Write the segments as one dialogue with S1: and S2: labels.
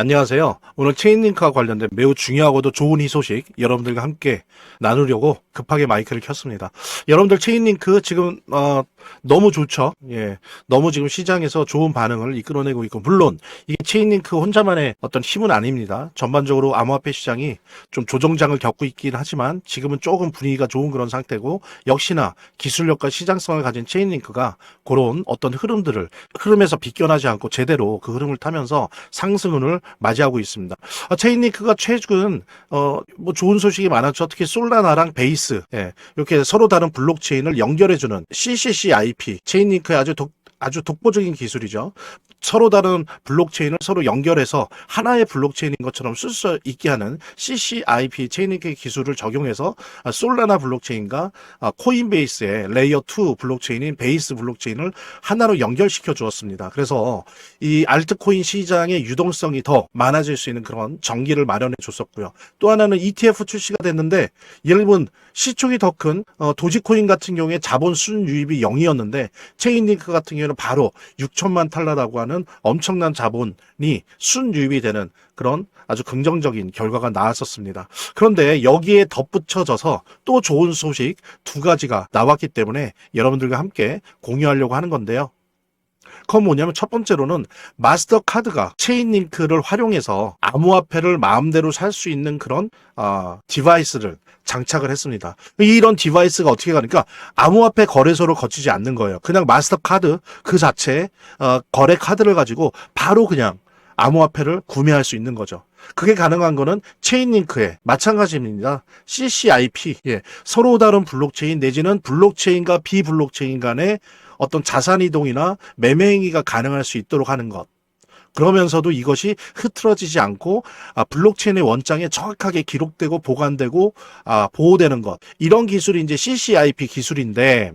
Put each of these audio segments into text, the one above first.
S1: 안녕하세요. 오늘 체인링크와 관련된 매우 중요하고도 좋은 희소식 여러분들과 함께 나누려고 급하게 마이크를 켰습니다. 여러분들 체인링크 지금 어, 너무 좋죠. 예, 너무 지금 시장에서 좋은 반응을 이끌어내고 있고 물론 이게 체인링크 혼자만의 어떤 힘은 아닙니다. 전반적으로 암호화폐 시장이 좀 조정장을 겪고 있긴 하지만 지금은 조금 분위기가 좋은 그런 상태고 역시나 기술력과 시장성을 가진 체인링크가 그런 어떤 흐름들을 흐름에서 비껴나지 않고 제대로 그 흐름을 타면서 상승을 맞이하고 있습니다. 아, 체인링크가 최근 어 뭐 좋은 소식이 많았죠. 특히 솔라나랑 베이스 예, 이렇게 서로 다른 블록체인을 연결해주는 CCCIP 체인링크의 아주 독 아주 독보적인 기술이죠. 서로 다른 블록체인을 서로 연결해서 하나의 블록체인인 것처럼 쓸 수 있게 하는 CCIP 체인링크 기술을 적용해서 아, 솔라나 블록체인과 아, 코인베이스의 레이어 2 블록체인인 베이스 블록체인을 하나로 연결시켜 주었습니다. 그래서 이 알트코인 시장의 유동성이 더 많아질 수 있는 그런 전기를 마련해 줬었고요. 또 하나는 ETF 출시가 됐는데 예를 시총이 더 큰 도지코인 같은 경우에 자본 순유입이 0이었는데 체인링크 같은 경우에는 바로 6천만 달러라고 하는 엄청난 자본이 순유입이 되는 그런 아주 긍정적인 결과가 나왔었습니다. 그런데 여기에 덧붙여져서 또 좋은 소식 두 가지가 나왔기 때문에 여러분들과 함께 공유하려고 하는 건데요. 그건 뭐냐면 첫 번째로는 마스터카드가 체인링크를 활용해서 암호화폐를 마음대로 살 수 있는 그런 어, 디바이스를 장착을 했습니다. 이런 디바이스가 어떻게 가니까 암호화폐 거래소를 거치지 않는 거예요. 그냥 마스터카드 그 자체 어, 거래 카드를 가지고 바로 그냥 암호화폐를 구매할 수 있는 거죠. 그게 가능한 거는 체인링크에 마찬가지입니다. CCIP 예, 서로 다른 블록체인 내지는 블록체인과 비블록체인 간의 어떤 자산 이동이나 매매 행위가 가능할 수 있도록 하는 것. 그러면서도 이것이 흐트러지지 않고 아, 블록체인의 원장에 정확하게 기록되고 보관되고 아, 보호되는 것 이런 기술이 이제 CCIP 기술인데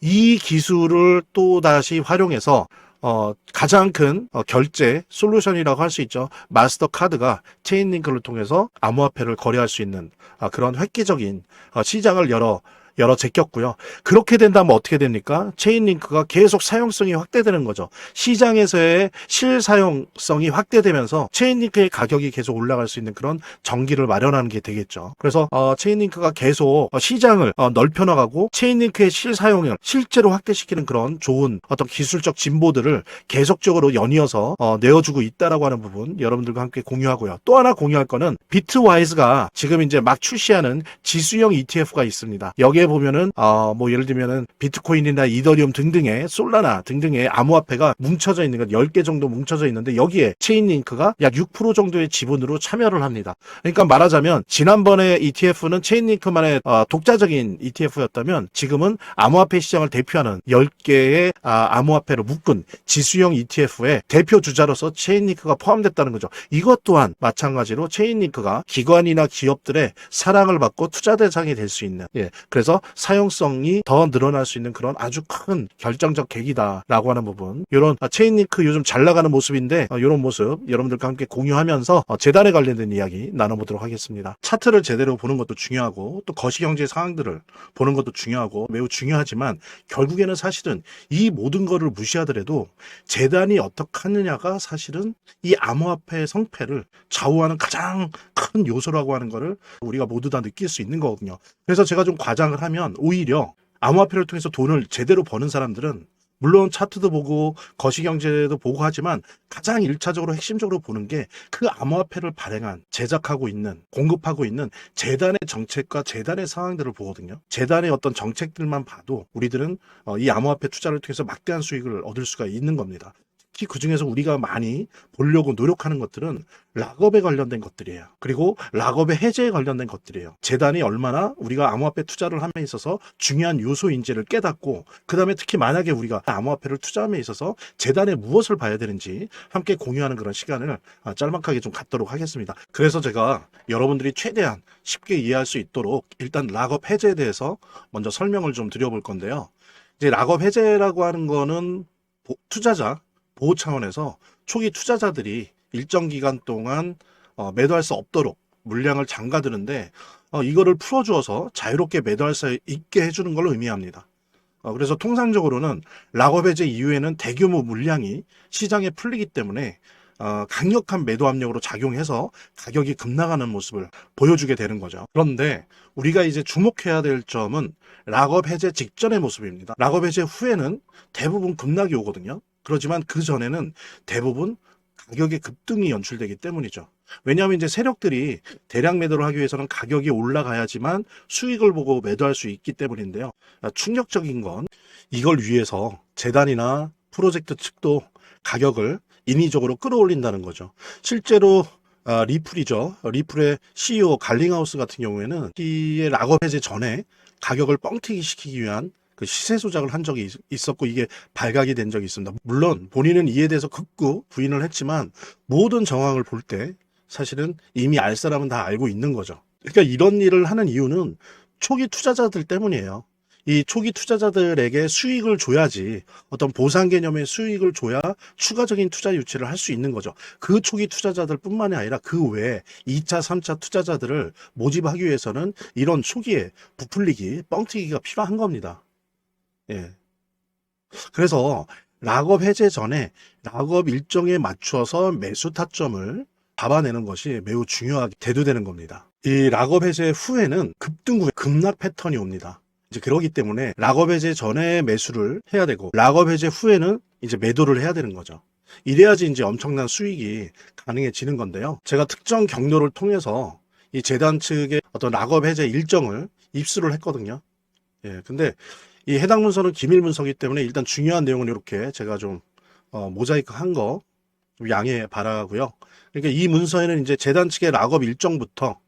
S1: 이 기술을 또 다시 활용해서 어, 가장 큰 어, 결제 솔루션이라고 할 수 있죠. 마스터 카드가 체인링크를 통해서 암호화폐를 거래할 수 있는 아, 그런 획기적인 어, 시장을 열어 열어 제꼈고요. 그렇게 된다면 어떻게 됩니까? 체인 링크가 계속 사용성이 확대되는 거죠. 시장에서의 실사용성이 확대되면서 체인 링크의 가격이 계속 올라갈 수 있는 그런 전기를 마련하는 게 되겠죠. 그래서 어, 체인 링크가 계속 어, 시장을 어, 넓혀나가고 체인 링크의 실사용을 실제로 확대시키는 그런 좋은 어떤 기술적 진보들을 계속적으로 연이어서 어, 내어주고 있다라고 하는 부분 여러분들과 함께 공유하고요. 또 하나 공유할 거는 비트와이즈가 지금 이제 막 출시하는 지수형 ETF가 있습니다. 여기에 보면은 어, 뭐 예를 들면은 비트코인이나 이더리움 등등의 솔라나 등등의 암호화폐가 뭉쳐져 있는 것 10개 정도 뭉쳐져 있는데 여기에 체인링크가 약 6% 정도의 지분으로 참여를 합니다. 그러니까 말하자면 지난번에 ETF는 체인링크만의 어, 독자적인 ETF였다면 지금은 암호화폐 시장을 대표하는 10개의 아, 암호화폐를 묶은 지수형 ETF의 대표 주자로서 체인링크가 포함됐다는 거죠. 이것 또한 마찬가지로 체인링크가 기관이나 기업들의 사랑을 받고 투자 대상이 될 수 있는 예. 그래서 사용성이 더 늘어날 수 있는 그런 아주 큰 결정적 계기다라고 하는 부분. 이런 체인링크 요즘 잘 나가는 모습인데 이런 모습 여러분들과 함께 공유하면서 어, 재단에 관련된 이야기 나눠보도록 하겠습니다. 차트를 제대로 보는 것도 중요하고 또 거시경제 상황들을 보는 것도 중요하고 매우 중요하지만 결국에는 사실은 이 모든 거를 무시하더라도 재단이 어떻게 하느냐가 사실은 이 암호화폐의 성패를 좌우하는 가장 큰 요소라고 하는 거를 우리가 모두 다 느낄 수 있는 거거든요. 그래서 제가 좀 과장을 하면 오히려 암호화폐를 통해서 돈을 제대로 버는 사람들은 물론 차트도 보고 거시경제도 보고 하지만 가장 일차적으로 핵심적으로 보는 게 그 암호화폐를 발행한 제작하고 있는 공급하고 있는 재단의 정책과 재단의 상황들을 보거든요. 재단의 어떤 정책들만 봐도 우리들은 어, 이 암호화폐 투자를 통해서 막대한 수익을 얻을 수가 있는 겁니다. 특히 그 중에서 우리가 많이 보려고 노력하는 것들은 락업에 관련된 것들이에요. 그리고 락업의 해제에 관련된 것들이에요. 재단이 얼마나 우리가 암호화폐 투자를 함에 있어서 중요한 요소인지를 깨닫고 그 다음에 특히 만약에 우리가 암호화폐를 투자함에 있어서 재단에 무엇을 봐야 되는지 함께 공유하는 그런 시간을 아, 짤막하게 좀 갖도록 하겠습니다. 그래서 제가 여러분들이 최대한 쉽게 이해할 수 있도록 일단 락업 해제에 대해서 먼저 설명을 좀 드려볼 건데요. 이제 락업 해제라고 하는 거는 투자자 보호 차원에서 초기 투자자들이 일정 기간 동안 어, 매도할 수 없도록 물량을 잠가두는데 어, 이거를 풀어주어서 자유롭게 매도할 수 있게 해주는 걸 의미합니다. 어, 그래서 통상적으로는 락업 해제 이후에는 대규모 물량이 시장에 풀리기 때문에 어, 강력한 매도 압력으로 작용해서 가격이 급락하는 모습을 보여주게 되는 거죠. 그런데 우리가 이제 주목해야 될 점은 락업 해제 직전의 모습입니다. 락업 해제 후에는 대부분 급락이 오거든요. 그렇지만 그 전에는 대부분 가격의 급등이 연출되기 때문이죠. 왜냐하면 이제 세력들이 대량 매도를 하기 위해서는 가격이 올라가야지만 수익을 보고 매도할 수 있기 때문인데요. 아, 충격적인 건 이걸 위해서 재단이나 프로젝트 측도 가격을 인위적으로 끌어올린다는 거죠. 실제로 아, 리플이죠. 리플의 CEO 갈링하우스 같은 경우에는 이의 락업 해제 전에 가격을 뻥튀기 시키기 위한 그 시세 조작을 한 적이 있- 있었고 이게 발각이 된 적이 있습니다. 물론 본인은 이에 대해서 극구 부인을 했지만 모든 정황을 볼 때 사실은 이미 알 사람은 다 알고 있는 거죠. 그러니까 이런 일을 하는 이유는 초기 투자자들 때문이에요. 이 초기 투자자들에게 수익을 줘야지 어떤 보상 개념의 수익을 줘야 추가적인 투자 유치를 할 수 있는 거죠. 그 초기 투자자들 뿐만이 아니라 그 외에 2차, 3차 투자자들을 모집하기 위해서는 이런 초기에 부풀리기, 뻥튀기가 필요한 겁니다. 예. 그래서 락업 해제 전에 락업 일정에 맞춰서 매수 타점을 잡아내는 것이 매우 중요하게 대두되는 겁니다. 이 락업 해제 후에는 급등 후에 급락 패턴이 옵니다. 이제 그러기 때문에 락업 해제 전에 매수를 해야 되고 락업 해제 후에는 이제 매도를 해야 되는 거죠. 이래야지 이제 엄청난 수익이 가능해지는 건데요. 제가 특정 경로를 통해서 이 재단 측의 어떤 락업 해제 일정을 입수를 했거든요. 예, 근데 이 해당 문서는 기밀 문서이기 때문에 일단 중요한 내용은 이렇게 제가 좀 어, 모자이크 한거좀 양해 바라고요. 그러니까 이 문서에는 이제 재단 측의 락업 일정부터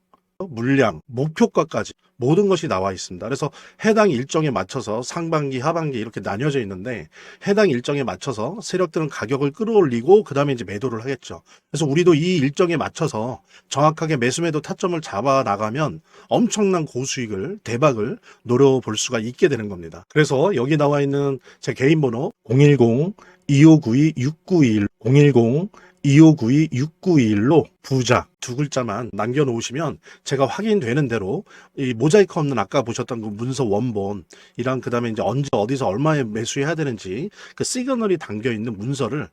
S1: 물량, 목표가까지 모든 것이 나와 있습니다. 그래서 해당 일정에 맞춰서 상반기, 하반기 이렇게 나뉘어져 있는데 해당 일정에 맞춰서 세력들은 가격을 끌어올리고 그 다음에 이제 매도를 하겠죠. 그래서 우리도 이 일정에 맞춰서 정확하게 매수매도 타점을 잡아 나가면 엄청난 고수익을 대박을 노려볼 수가 있게 되는 겁니다. 그래서 여기 나와 있는 제 개인 번호 010 2592 6921 010 2592 6921로 부자 두 글자만 남겨놓으시면 제가 확인되는 대로 이 모자이크 없는 아까 보셨던 그 문서 원본 이랑 그 다음에 이제 언제 어디서 얼마에 매수해야 되는지 그 시그널이 담겨 있는 문서를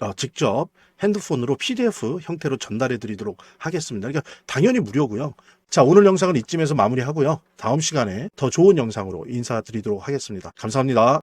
S1: 어, 직접 핸드폰으로 PDF 형태로 전달해 드리도록 하겠습니다. 그러니까 당연히 무료고요. 자, 오늘 영상은 이쯤에서 마무리하고요. 다음 시간에 더 좋은 영상으로 인사드리도록 하겠습니다. 감사합니다.